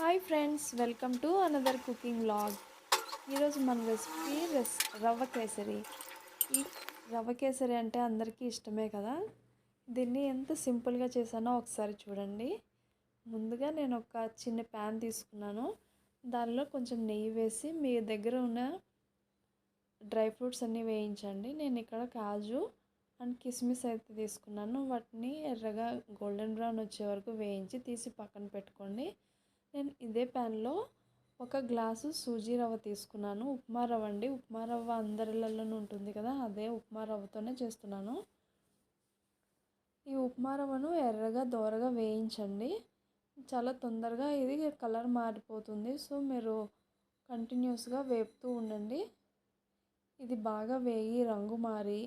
Hi friends welcome to another cooking vlog ఈరోజు మన recipe రెస్ రవ్వ కేసరి. ఈ రవ్వ కేసరి అంటే అందరికీ ఇష్టమే కదా? దీన్ని ఎంత సింపుల్గా చేశానో ఒకసారి చూడండి. ముందుగా నేను ఒక చిన్న ప్యాన్ తీసుకున్నాను. దానిలో కొంచెం నెయ్యి వేసి మీ దగ్గర ఉన్న డ్రై ఫ్రూట్స్ అన్నీ వేయించండి. నేను ఇక్కడ కాజు అండ్ కిస్మిస్ అయితే తీసుకున్నాను. వాటిని ఎర్రగా గోల్డెన్ బ్రౌన్ వచ్చే వరకు వేయించి తీసి పక్కన పెట్టుకోండి. నేను ఇదే ప్యాన్లో ఒక గ్లాసు సూజీ రవ్వ తీసుకున్నాను. ఉప్మా రవ్వ అండి. ఉప్మా రవ్వ అందరిలలోనూ ఉంటుంది కదా అదే ఉప్మా రవ్వతోనే చేస్తున్నాను. ఈ ఉప్మా రవ్వను ఎర్రగా దోరగా వేయించండి. చాలా తొందరగా ఇది కలర్ మారిపోతుంది. సో మీరు కంటిన్యూస్గా వేపుతూ ఉండండి. ఇది బాగా వేయి రంగు మారి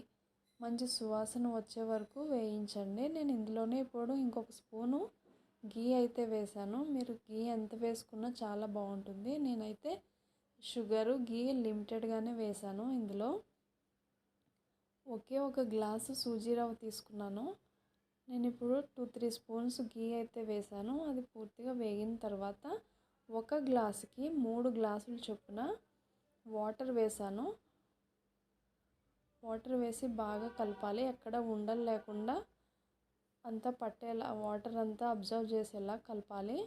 మంచి సువాసన వచ్చే వరకు వేయించండి. నేను ఇందులోనే ఇప్పుడు ఇంకొక స్పూను గీ అయితే వేసాను. మీరు గీ ఎంత వేసుకున్నా చాలా బాగుంటుంది. నేనైతే షుగరు గీ లిమిటెడ్గానే వేసాను ఇందులో. ఒకే ఒక గ్లాసు సూజీ రవ్వ తీసుకున్నాను. నేను ఇప్పుడు టూ త్రీ స్పూన్స్ గీ అయితే వేసాను. అది పూర్తిగా వేగిన తర్వాత ఒక గ్లాసుకి మూడు గ్లాసులు చొప్పున వాటర్ వేసాను. వాటర్ వేసి బాగా కలపాలి. ఎక్కడ ఉండలు లేకుండా అంతా పట్టేలా వాటర్ అంతా అబ్జర్వ్ చేసేలా కలపాలి.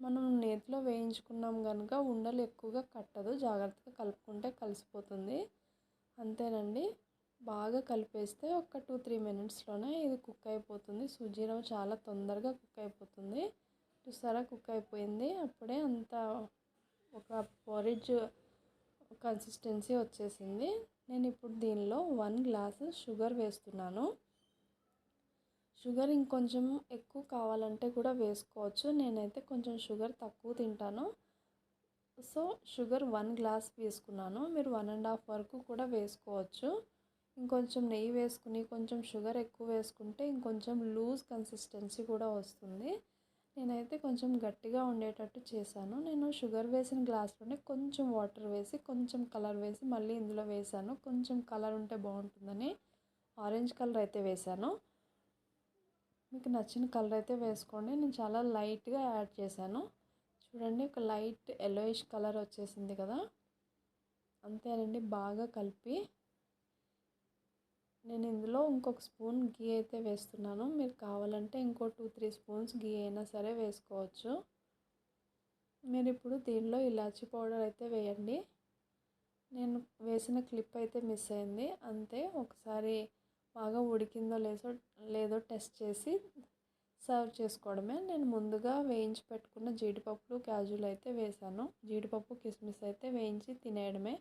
మనం నేతిలో వేయించుకున్నాం కనుక ఉండలు ఎక్కువగా కట్టదు జాగ్రత్తగా కలుపుకుంటే కలిసిపోతుంది. అంతేనండి. బాగా కలిపేస్తే ఒక టూ త్రీ మినిట్స్లోనే ఇది కుక్ అయిపోతుంది. సూజీ రవ్వ చాలా తొందరగా కుక్ అయిపోతుంది. చూసారా కుక్ అయిపోయింది. అప్పుడే అంత ఒక పొరిజ్ కన్సిస్టెన్సీ వచ్చేసింది. నేను ఇప్పుడు దీనిలో వన్ గ్లాసు షుగర్ వేస్తున్నాను. షుగర్ ఇంకొంచెం ఎక్కువ కావాలంటే కూడా వేసుకోవచ్చు. నేనైతే కొంచెం షుగర్ తక్కువ తింటాను. సో షుగర్ వన్ గ్లాస్ వేసుకున్నాను. మీరు వన్ అండ్ హాఫ్ వరకు కూడా వేసుకోవచ్చు. ఇంకొంచెం నెయ్యి వేసుకుని కొంచెం షుగర్ ఎక్కువ వేసుకుంటే ఇంకొంచెం లూజ్ కన్సిస్టెన్సీ కూడా వస్తుంది. నేనైతే కొంచెం గట్టిగా ఉండేటట్టు చేశాను. నేను షుగర్ వేసిన గ్లాస్లోనే కొంచెం వాటర్ వేసి కొంచెం కలర్ వేసి మళ్ళీ ఇందులో వేసాను కొంచెం కలర్ ఉంటే బాగుంటుందని ఆరెంజ్ కలర్ అయితే వేసాను మీకు నచ్చిన కలర్ అయితే వేసుకోండి. నేను చాలా లైట్గా యాడ్ చేశాను. చూడండి ఒక లైట్ ఎల్లోయిష్ కలర్ వచ్చేసింది కదా. అంతేనండి బాగా కలిపి. నేను ఇందులో ఇంకొక స్పూన్ గీ అయితే వేస్తున్నాను. మీరు కావాలంటే ఇంకో టూ త్రీ స్పూన్స్ గీ అయినా సరే వేసుకోవచ్చు. మీరు ఇప్పుడు దీనిలో ఇలాచీ పౌడర్ అయితే వేయండి. నేను వేసిన క్లిప్ అయితే మిస్ అయింది. అంతే ఒకసారి బాగా ఉడికిందో లేదో లేదో టెస్ట్ చేసి సర్వ్ చేసుకోవడమే. నేను ముందుగా వేయించి పెట్టుకున్న జీడిపప్పులు క్యాజులు అయితే వేసాను. జీడిపప్పు కిస్మిస్ అయితే వేయించి తినేయడమే.